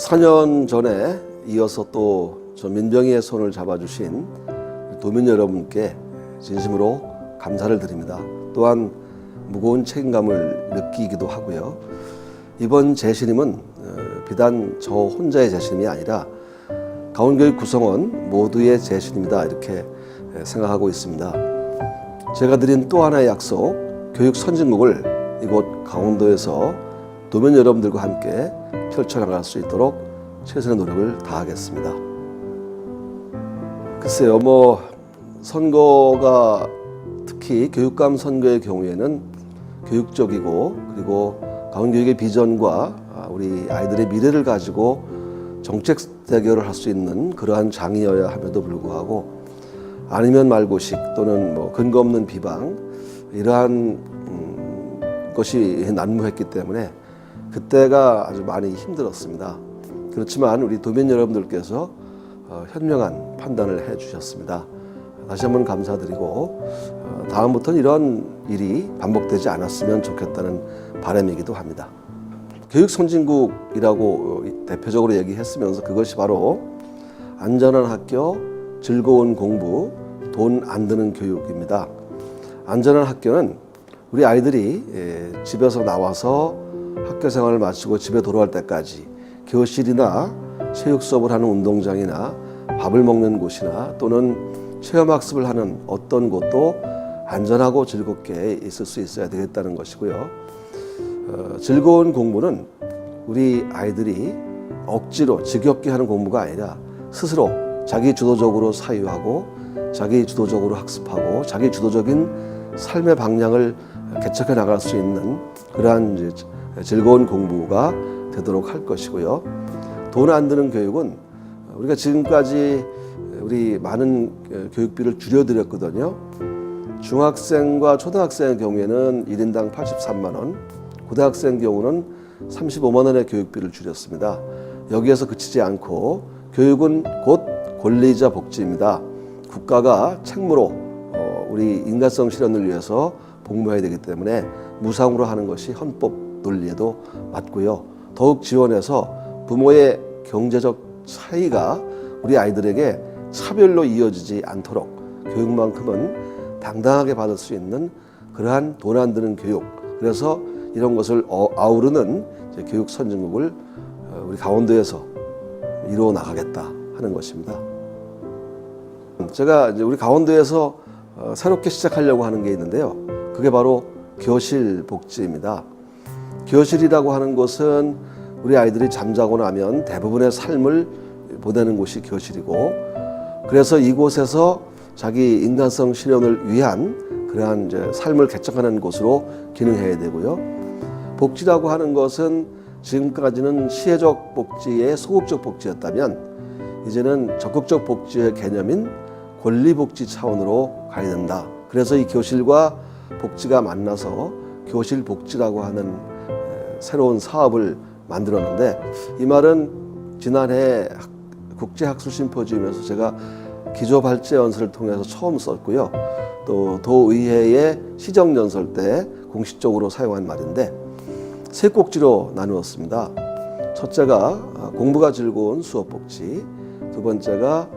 4년 전에 이어서 또 저 민병희의 손을 잡아주신 도민 여러분께 진심으로 감사를 드립니다. 또한 무거운 책임감을 느끼기도 하고요. 이번 재신임은 어, 비단 저 혼자의 재신임이 아니라 가온교육 구성원 모두의 재신입니다. 이렇게 생각하고 있습니다. 제가 드린 또 하나의 약속, 교육 선진국을 이곳 강원도에서 도민 여러분들과 함께 펼쳐나갈 수 있도록 최선의 노력을 다하겠습니다. 글쎄요, 뭐 선거가 특히 교육감 선거의 경우에는 교육적이고 그리고 강원교육의 비전과 아, 우리 아이들의 미래를 가지고 정책 대결을 할 수 있는 그러한 장이어야 함에도 불구하고 아니면 말고식 또는 뭐 근거 없는 비방 이러한 음, 것이 난무했기 때문에 그때가 아주 많이 힘들었습니다. 그렇지만 우리 도민 여러분들께서 어, 현명한 판단을 해주셨습니다. 다시 한번 감사드리고 어, 다음부터는 이런 일이 반복되지 않았으면 좋겠다는 바람이기도 합니다. 교육 선진국이라고 어, 대표적으로 얘기했으면서 그것이 바로 안전한 학교, 즐거운 공부, 돈 안 드는 교육입니다. 안전한 학교는 우리 아이들이 예, 집에서 나와서 학교 생활을 마치고 집에 돌아갈 때까지 교실이나 체육 수업을 하는 운동장이나 밥을 먹는 곳이나 또는 체험 학습을 하는 어떤 곳도 안전하고 즐겁게 있을 수 있어야 되겠다는 것이고요. 어, 즐거운 공부는 우리 아이들이 억지로 지겹게 하는 공부가 아니라 스스로 자기 주도적으로 사유하고 자기 주도적으로 학습하고 자기 주도적인 삶의 방향을 개척해 나갈 수 있는 그러한 이제 즐거운 공부가 되도록 할 것이고요. 돈 안 드는 교육은 우리가 지금까지 우리 많은 교육비를 줄여드렸거든요. 중학생과 초등학생의 경우에는 1인당 83만 원, 고등학생 경우는 35만 원의 교육비를 줄였습니다. 여기에서 그치지 않고 교육은 곧 권리자 복지입니다. 국가가 책무로 어, 우리 인간성 실현을 위해서 복무해야 되기 때문에 무상으로 하는 것이 헌법 논리에도 맞고요. 더욱 지원해서 부모의 경제적 차이가 우리 아이들에게 차별로 이어지지 않도록 교육만큼은 당당하게 받을 수 있는 그러한 돈 안 드는 교육. 그래서 이런 것을 어- 아우르는 교육 선진국을 어, 우리 강원도에서 이루어 나가겠다 하는 것입니다. 제가 이제 우리 강원도에서 어, 새롭게 시작하려고 하는 게 있는데요. 그게 바로 교실 복지입니다. 교실이라고 하는 것은 우리 아이들이 잠자고 나면 대부분의 삶을 보내는 곳이 교실이고 그래서 이곳에서 자기 인간성 실현을 위한 그러한 이제 삶을 개척하는 곳으로 기능해야 되고요. 복지라고 하는 것은 지금까지는 시혜적 복지의 소극적 복지였다면 이제는 적극적 복지의 개념인 권리복지 차원으로 가야 된다. 그래서 이 교실과 복지가 만나서 교실 복지라고 하는 에, 새로운 사업을 만들었는데 이 말은 지난해 학- 국제학술 심포지움에서 제가 기조 발제 연설을 통해서 처음 썼고요. 또 도의회의 시정 연설 때 공식적으로 사용한 말인데 세 꼭지로 나누었습니다. 첫째가 공부가 즐거운 수업 복지, 두 번째가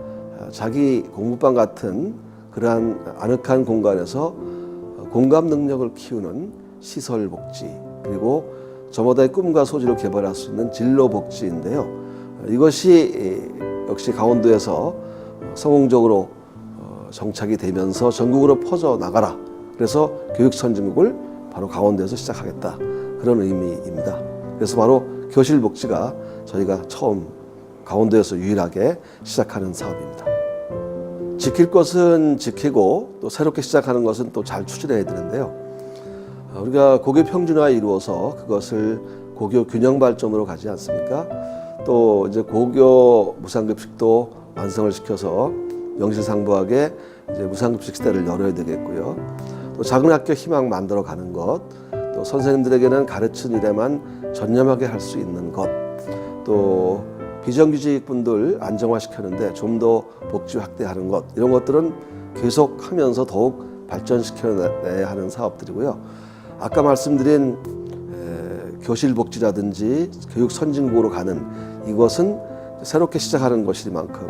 자기 공부방 같은 그러한 아늑한 공간에서 공감 능력을 키우는 시설 복지, 그리고 저마다의 꿈과 소질을 개발할 수 있는 진로 복지인데요. 이것이 역시 강원도에서 성공적으로 어, 정착이 되면서 전국으로 퍼져 나가라. 그래서 교육 선진국을 바로 강원도에서 시작하겠다. 그런 의미입니다. 그래서 바로 교실 복지가 저희가 처음 강원도에서 유일하게 시작하는 사업입니다. 지킬 것은 지키고 또 새롭게 시작하는 것은 또 잘 추진해야 되는데요. 어, 우리가 고교 평준화 이루어서 그것을 고교 균형 발전으로 가지 않습니까? 또 이제 고교 무상급식도 완성을 시켜서 명실상부하게 이제 무상급식 시대를 열어야 되겠고요. 또 작은 학교 희망 만들어 가는 것, 또 선생님들에게는 가르친 일에만 전념하게 할 수 있는 것, 또 비정규직 분들 안정화시켰는데 좀 더 복지 확대하는 것 이런 것들은 계속하면서 더욱 발전시켜내야 하는 사업들이고요. 아까 말씀드린 에, 교실 복지라든지 교육 선진국으로 가는 이것은 새롭게 시작하는 것이니만큼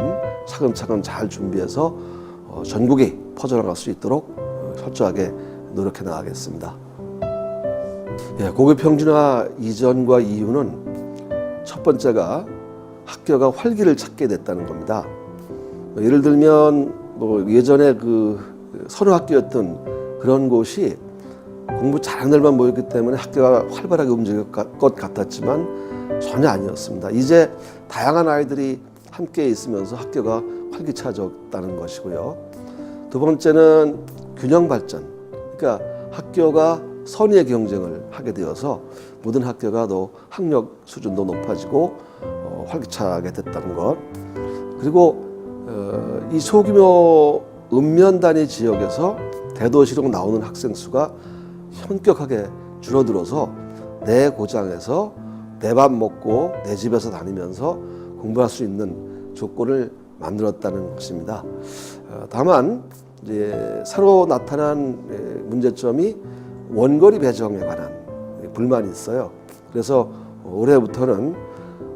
차근차근 잘 준비해서 어, 전국에 퍼져나갈 수 있도록 어, 철저하게 노력해 나가겠습니다. 예, 고교 평준화 이전과 이후는 첫 번째가 학교가 활기를 찾게 됐다는 겁니다. 뭐 예를 들면 뭐 예전에 그 선호 학교였던 그런 곳이 공부 잘하는 애들만 모였기 때문에 학교가 활발하게 움직일 것 같았지만 전혀 아니었습니다. 이제 다양한 아이들이 함께 있으면서 학교가 활기차졌다는 것이고요. 두 번째는 균형 발전. 그러니까 학교가 선의의 경쟁을 하게 되어서 모든 학교가 더 학력 수준도 높아지고 어, 활기차게 됐다는 것. 그리고 어, 이 소규모 읍면 단위 지역에서 대도시로 나오는 학생 수가 현격하게 줄어들어서 내 고장에서 내 밥 먹고 내 집에서 다니면서 공부할 수 있는 조건을 만들었다는 것입니다. 어, 다만 이제 새로 나타난 에, 문제점이 원거리 배정에 관한 불만이 있어요. 그래서 올해부터는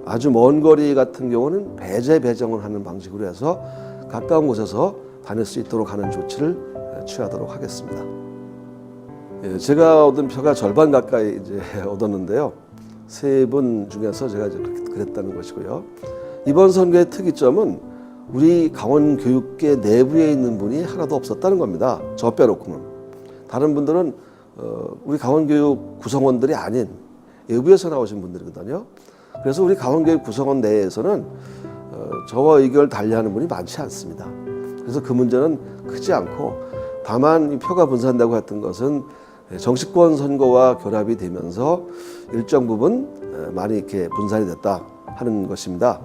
아주 먼 거리 같은 경우는 배제 배정을 하는 방식으로 해서 가까운 곳에서 다닐 수 있도록 하는 조치를 취하도록 하겠습니다. 예, 제가 얻은 표가 절반 가까이 이제 얻었는데요. 세 분 중에서 제가 이제 그랬다는 것이고요. 이번 선거의 특이점은 우리 강원 교육계 내부에 있는 분이 하나도 없었다는 겁니다. 저 빼놓고는. 다른 분들은 어, 우리 강원 교육 구성원들이 아닌 외부에서 나오신 분들이거든요. 그래서 우리 강원 교육 구성원 내에서는 어, 저와 의견을 달리하는 분이 많지 않습니다. 그래서 그 문제는 크지 않고 다만 이 표가 분산되고 했던 것은 정치권 선거와 결합이 되면서 일정 부분 에, 많이 이렇게 분산이 됐다 하는 것입니다.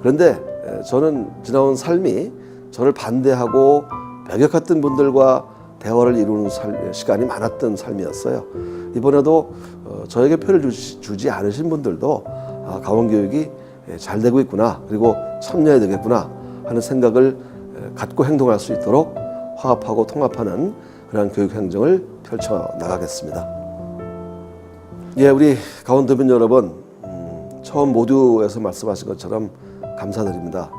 그런데 에, 저는 지나온 삶이 저를 반대하고 배격했던 분들과 대화를 이루는 살- 시간이 많았던 삶이었어요. 이번에도 어, 저에게 표를 주지 않으신 분들도 아, 강원교육이 예, 잘 되고 있구나 그리고 참여해야 되겠구나 하는 생각을 에, 갖고 행동할 수 있도록 화합하고 통합하는 그러한 교육 행정을 펼쳐 나가겠습니다. 예, 우리 강원도민 여러분 음, 처음 모두에서 말씀하신 것처럼 감사드립니다.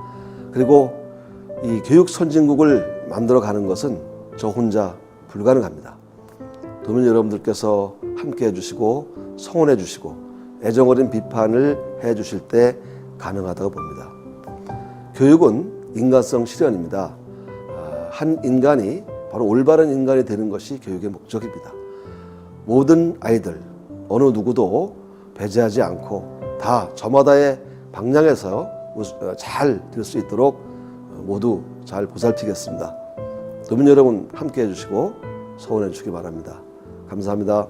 그리고 이 교육 선진국을 만들어 가는 것은 저 혼자 불가능합니다. 도민 여러분들께서 함께 해주시고 성원해 주시고 애정 어린 비판을 해 주실 때 가능하다고 봅니다. 교육은 인간성 실현입니다. 아, 한 인간이 바로 올바른 인간이 되는 것이 교육의 목적입니다. 모든 아이들 어느 누구도 배제하지 않고 다 저마다의 방향에서 잘 될 수 있도록 모두 잘 보살피겠습니다. 도민 여러분 함께 해주시고 소원해 주시기 바랍니다. 감사합니다.